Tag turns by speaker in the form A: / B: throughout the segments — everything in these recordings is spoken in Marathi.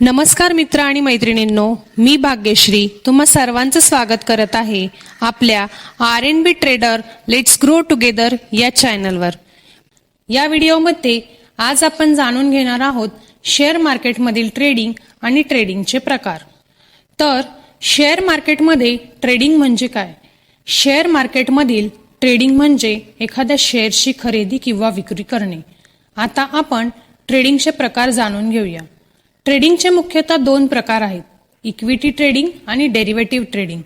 A: नमस्कार मित्र आणि मैत्रिणींनो मी भाग्यश्री. तुम्हा सर्वांचं स्वागत करत आहे आपल्या R N B trader let's grow together या चॅनलवर या व्हिडिओमध्ये आज आपण जाणून घेणार आहोत शेअर मार्केटमधील ट्रेडिंग आणि ट्रेडिंगचे प्रकार. तर शेअर मार्केटमध्ये ट्रेडिंग म्हणजे काय? शेअर मार्केटमधील ट्रेडिंग म्हणजे एखाद्या शेअरची खरेदी किंवा विक्री करणे. आता आपण ट्रेडिंगचे प्रकार जाणून घेऊया. ट्रेडिंगचे मुख्यतः दोन प्रकार आहेत. इक्विटी ट्रेडिंग आणि डेरिव्हेटिव्ह ट्रेडिंग.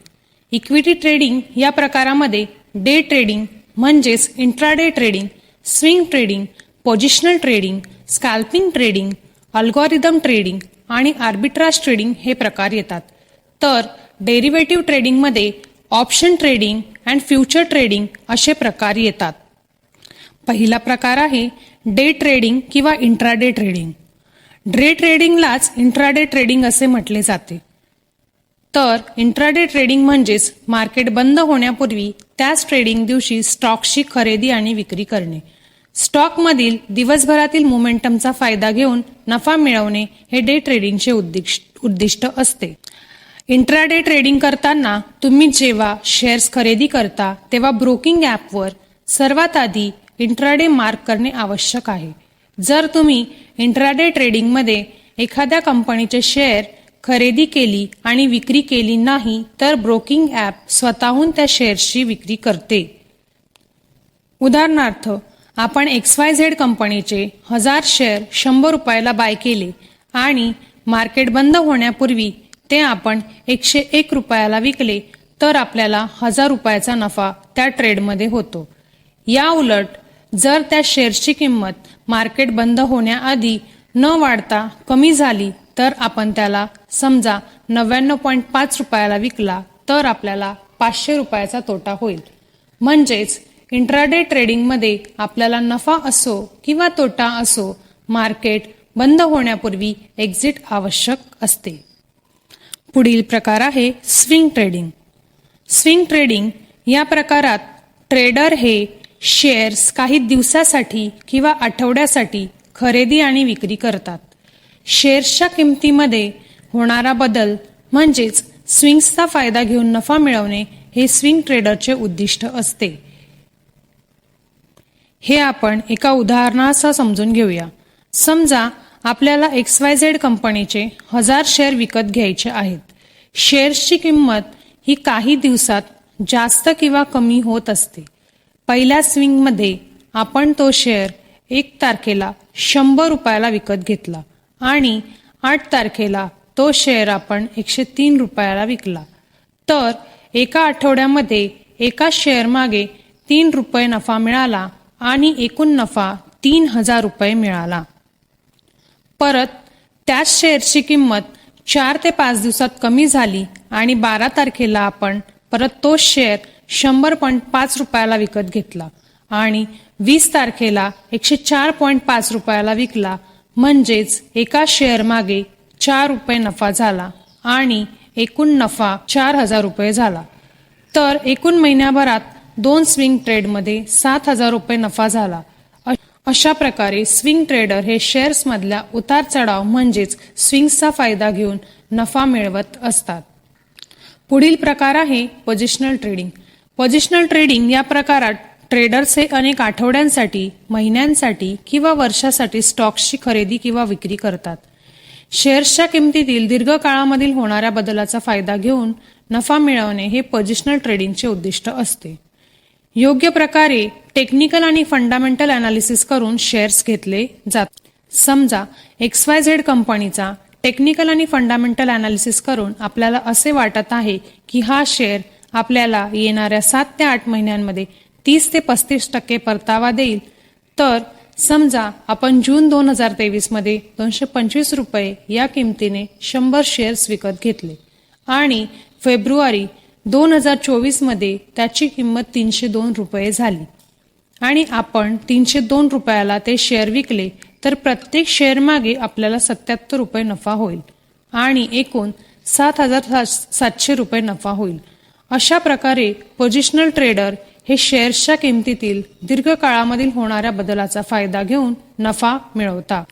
A: इक्विटी ट्रेडिंग या प्रकारामध्ये डे ट्रेडिंग म्हणजेच intraday trading swing trading positional trading scalping trading algorithm trading आणि आर्बिट्राज ट्रेडिंग हे प्रकार येतात. तर डेरिव्हेटिव्ह ट्रेडिंगमध्ये option trading and future trading असे प्रकार येतात. पहिला प्रकार आहे डे ट्रेडिंग किंवा इंट्राडे ट्रेडिंग डे ट्रेडिंगलाच इंट्राडे ट्रेडिंग असे म्हटले जाते. तर इंट्राडे ट्रेडिंग म्हणजेच मार्केट बंद होण्यापूर्वी त्याच ट्रेडिंग दिवशी स्टॉकची खरेदी आणि विक्री करणे. स्टॉकमधील दिवसभरातील मोमेंटमचा फायदा घेऊन नफा मिळवणे हे डे ट्रेडिंगचे उद्दिष्ट उद्दिष्ट असते. इंट्राडे ट्रेडिंग करताना तुम्ही जेव्हा शेअर्स खरेदी करता तेव्हा ब्रोकिंग ॲपवर सर्वात आधी इंट्राडे मार्क करणे आवश्यक आहे. जर तुम्ही इंट्राडे ट्रेडिंगमध्ये एखाद्या कंपनीचे शेअर खरेदी केली आणि विक्री केली नाही तर ब्रोकिंग ॲप स्वतःहून त्या शेअर्सची विक्री करते. उदाहरणार्थ आपण एक्स वाय झेड कंपनीचे हजार शेअर शंभर रुपयाला बाय केले आणि मार्केट बंद होण्यापूर्वी ते आपण एकशे एक रुपयाला विकले तर आपल्याला हजार रुपयाचा नफा त्या ट्रेडमध्ये होतो. या उलट जर त्या शेअरची किंमत मार्केट बंद होण्याआधी न वाढता कमी झाली तर आपण त्याला समजा नव्याण्णव पॉईंट पाच रुपयाला विकला तर आपल्याला पाचशे रुपयाचा तोटा होईल. म्हणजेच इंट्राडे ट्रेडिंगमध्ये आपल्याला नफा असो किंवा तोटा असो मार्केट बंद होण्यापूर्वी एक्झिट आवश्यक असते. पुढील प्रकार आहे स्विंग ट्रेडिंग स्विंग ट्रेडिंग या प्रकारात ट्रेडर हे शेअर्स काही दिवसासाठी किंवा आठवड्यासाठी खरेदी आणि विक्री करतात. शेअर्सच्या किमतीमध्ये होणारा बदल म्हणजेच स्विंग्सचा फायदा घेऊन नफा मिळवणे हे स्विंग ट्रेडरचे उद्दिष्ट असते. हे आपण एका उदाहरणासह समजून घेऊया. समजा आपल्याला एक्स वाय झेड कंपनीचे हजार शेअर विकत घ्यायचे आहेत. शेअर्सची किंमत ही काही दिवसात जास्त किंवा कमी होत असते. पहिल्या स्विंगमध्ये आपण तो शेअर एक तारखेला शंभर रुपयाला विकत घेतला आणि आठ तारखेला तो शेअर आपण एकशे तीन रुपयाला विकला. तर एका आठवड्यामध्ये एका शेअर मागे तीन रुपये नफा मिळाला आणि एकूण नफा तीन हजार रुपये मिळाला. परत त्याच शेअरची किंमत चार ते पाच दिवसात कमी झाली आणि बारा तारखेला आपण परत तो शेअर शंभर पॉईंट पाच रुपयाला विकत घेतला. आणि वीस तारखेला एकशे चार पॉईंट पाच रुपयाला विकला. म्हणजेच एका शेअर मागे चार रुपये नफा झाला आणि एकूण नफा चार हजार रुपये झाला. तर एकूण महिन्याभरात दोन स्विंग ट्रेडमध्ये सात हजार रुपये नफा झाला. अशा प्रकारे स्विंग ट्रेडर हे शेअर्समधल्या उतार चढाव म्हणजेच स्विंग्सचा फायदा घेऊन नफा मिळवत असतात. पुढील प्रकार आहे पोजिशनल ट्रेडिंग पोझिशनल ट्रेडिंग या प्रकारात ट्रेडर्स हे अनेक आठवड्यांसाठी महिन्यांसाठी किंवा वर्षासाठी स्टॉक्सची खरेदी किंवा विक्री करतात. शेअर्सच्या किमतीतील दीर्घ काळामधील होणाऱ्या बदलाचा फायदा घेऊन नफा मिळवणे हे पोझिशनल ट्रेडिंगचे उद्दिष्ट असते. योग्य प्रकारे टेक्निकल आणि फंडामेंटल अनालिसिस करून शेअर्स घेतले जातात समजा एक्स वाय झेड कंपनीचा टेक्निकल आणि फंडामेंटल अनालिसिस करून आपल्याला असे वाटत आहे की हा शेअर आपल्याला येणाऱ्या सात ते आठ महिन्यांमध्ये तीस ते पस्तीस टक्के परतावा देईल. तर समजा आपण जून दोन हजार तेवीसमध्ये दोनशे पंचवीस रुपये या किमतीने शंभर शेअर्स विकत घेतले. आणि फेब्रुवारी दोन हजार चोवीसमध्ये त्याची किंमत तीनशे दोन रुपये झाली. आणि आपण तीनशे दोन रुपयाला ते शेअर विकले तर प्रत्येक शेअर मागे आपल्याला सत्याहत्तर रुपये नफा होईल. आणि एकूण सात हजार सातशे रुपये नफा होईल. अशा प्रकारे पोझिशनल ट्रेडर हे शेअर्सच्या किमतीतील दीर्घ काळामधील होणाऱ्या बदलाचा फायदा घेऊन नफा मिळवतात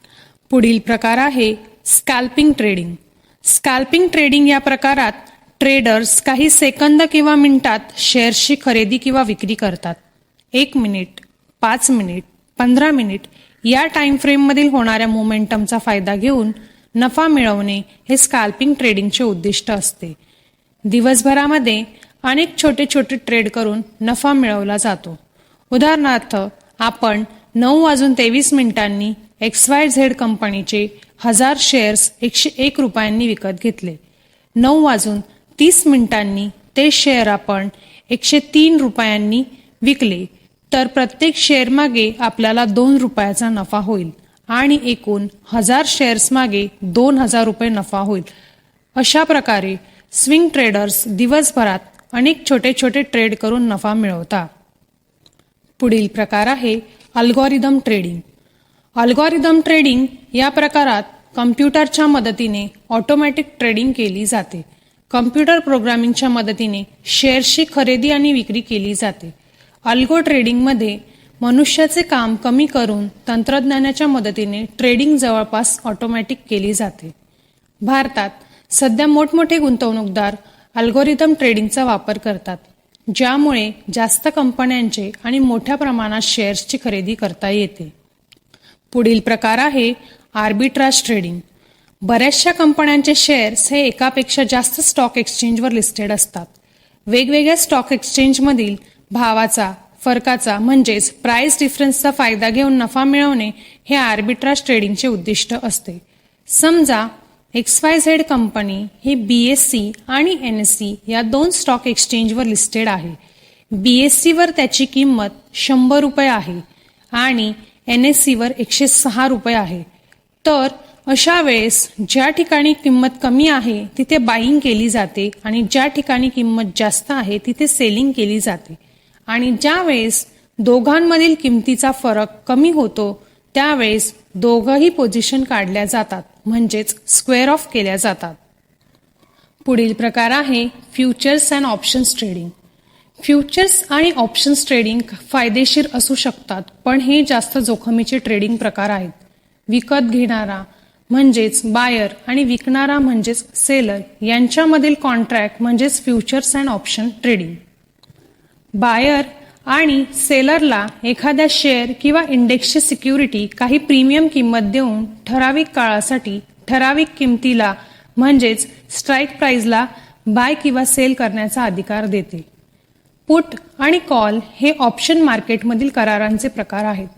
A: पुढील प्रकार आहे स्कॅल्पिंग ट्रेडिंग स्कॅल्पिंग ट्रेडिंग या प्रकारात ट्रेडर्स काही सेकंद किंवा मिनिटात शेअर्सची खरेदी किंवा विक्री करतात. एक मिनिट पाच मिनिट पंधरा मिनिट या टाइम फ्रेममधील होणाऱ्या मोमेंटमचा फायदा घेऊन नफा मिळवणे हे स्कॅल्पिंग ट्रेडिंगचे उद्दिष्ट असते. दिवसभरामध्ये अनेक छोटे छोटे ट्रेड करून नफा मिळवला जातो. उदाहरणार्थ आपण नऊ वाजून तेवीस मिनिटांनी एक्स वाय झेड कंपनीचे हजार शेअर्स एकशे एक रुपयांनी विकत घेतले. नऊ वाजून तीस मिनिटांनी ते शेअर आपण एकशे तीन रुपयांनी विकले. तर प्रत्येक शेअर मागे आपल्याला दोन रुपयाचा नफा होईल आणि एकूण हजार शेअर्स मागे दोन हजार रुपये नफा होईल. अशा प्रकारे स्विंग ट्रेडर्स दिवसभरात अनेक छोटे छोटे ट्रेड करून नफा मिळवतात पुढील प्रकार आहे अल्गोरिदम ट्रेडिंग अल्गोरिदम ट्रेडिंग या प्रकारात कम्प्युटरच्या मदतीने ऑटोमॅटिक ट्रेडिंग केली जाते. कम्प्युटर प्रोग्रामिंगच्या मदतीने शेअर्सची खरेदी आणि विक्री केली जाते. अल्गो ट्रेडिंगमध्ये मनुष्याचे काम कमी करून तंत्रज्ञानाच्या मदतीने ट्रेडिंग जवळपास ऑटोमॅटिक केली जाते. भारतात सध्या मोठमोठे गुंतवणूकदार अल्गोरिदम ट्रेडिंगचा वापर करतात ज्यामुळे जास्त कंपन्यांचे आणि मोठ्या प्रमाणात शेअर्सची खरेदी करता येते. पुढील प्रकार आहे आर्बिट्राज ट्रेडिंग बऱ्याचशा कंपन्यांचे शेअर्स हे एकापेक्षा जास्त स्टॉक एक्सचेंजवर लिस्टेड असतात. वेगवेगळ्या स्टॉक एक्सचेंजमधील भावाचा फरकाचा म्हणजेच प्राइस डिफरन्सचा फायदा घेऊन नफा मिळवणे हे आर्बिट्राज ट्रेडिंगचे उद्दिष्ट असते. समजा एक्स वाय झेड कंपनी ही बी एस सी आणि एन एस सी या दोन स्टॉक एक्सचेंजवर लिस्टेड आहे. बी एस सीवर त्याची किंमत शंभर रुपये आहे आणि एन एस सीवर एकशे सहा रुपये आहे. तर अशा वेळेस ज्या ठिकाणी किंमत कमी आहे तिथे बाईंग केली जाते आणि ज्या ठिकाणी किंमत जास्त आहे तिथे सेलिंग केली जाते. आणि ज्या वेळेस दोघांमधील किमतीचा फरक कमी होतो त्यावेळेस दोघंही पोझिशन काढल्या जातात. म्हणजेच स्क्वेअर ऑफ केल्या जातात. पुढील प्रकार आहे futures and options trading futures आणि ऑप्शन्स ट्रेडिंग फायदेशीर असू शकतात पण हे जास्त जोखमीचे ट्रेडिंग प्रकार आहेत. विकत घेणारा म्हणजेच बायर आणि विकणारा म्हणजेच सेलर यांच्यामधील कॉन्ट्रॅक्ट म्हणजेच futures and option trading buyer आणि सेलरला एखाद्या शेअर किंवा इंडेक्सची सिक्युरिटी काही प्रीमियम किंमत देऊन ठराविक काळासाठी ठराविक किमतीला म्हणजेच स्ट्राईक प्राईजला बाय किंवा सेल करण्याचा अधिकार देते. पुट आणि कॉल हे ऑप्शन मार्केटमधील करारांचे प्रकार आहेत.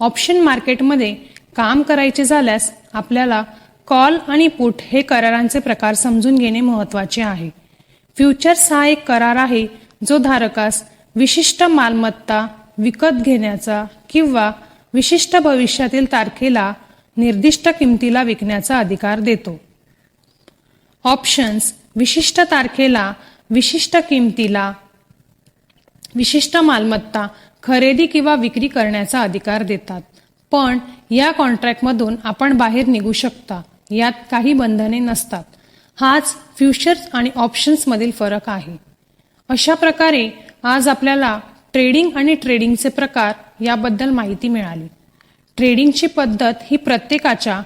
A: ऑप्शन मार्केटमध्ये काम करायचे झाल्यास आपल्याला कॉल आणि पुट हे करारांचे प्रकार समजून घेणे महत्त्वाचे आहे. फ्युचर्स हा एक करार आहे जो धारकास विशिष्ट मालमत्ता विकत घेण्याचा किंवा विशिष्ट भविष्यातील तारखेला निर्दिष्ट किमतीला विकण्याचा अधिकार देतो. ऑप्शन्स विशिष्ट तारखेला विशिष्ट किमतीला विशिष्ट मालमत्ता खरेदी किंवा विक्री करण्याचा अधिकार देतात. पण या कॉन्ट्रॅक्टमधून आपण बाहेर निघू शकता. यात काही बंधने नसतात. हाच फ्युचर्स आणि ऑप्शन्समधील फरक आहे. अशा प्रकारे आज आपल्याला ट्रेडिंग आणि ट्रेडिंगचे प्रकार याबद्दल माहिती मिळाली. ट्रेडिंगची पद्धत ही प्रत्येकाच्या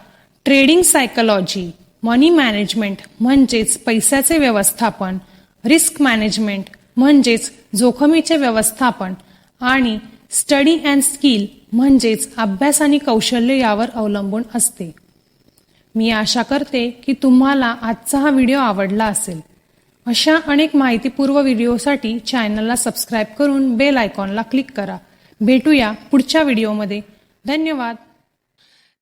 A: ट्रेडिंग सायकोलॉजी मनी मॅनेजमेंट म्हणजेच पैशाचे व्यवस्थापन रिस्क मॅनेजमेंट म्हणजेच जोखमीचे व्यवस्थापन आणि स्टडी अँड स्किल म्हणजेच अभ्यास आणि कौशल्य यावर अवलंबून असते. मी आशा करते की तुम्हाला आजचा हा व्हिडिओ आवडला असेल. अशा अनेक माहितीपूर्व व्हिडिओसाठी चॅनलला सबस्क्राईब करून बेल आयकॉनला क्लिक करा. भेटूया पुढच्या व्हिडिओमध्ये. धन्यवाद.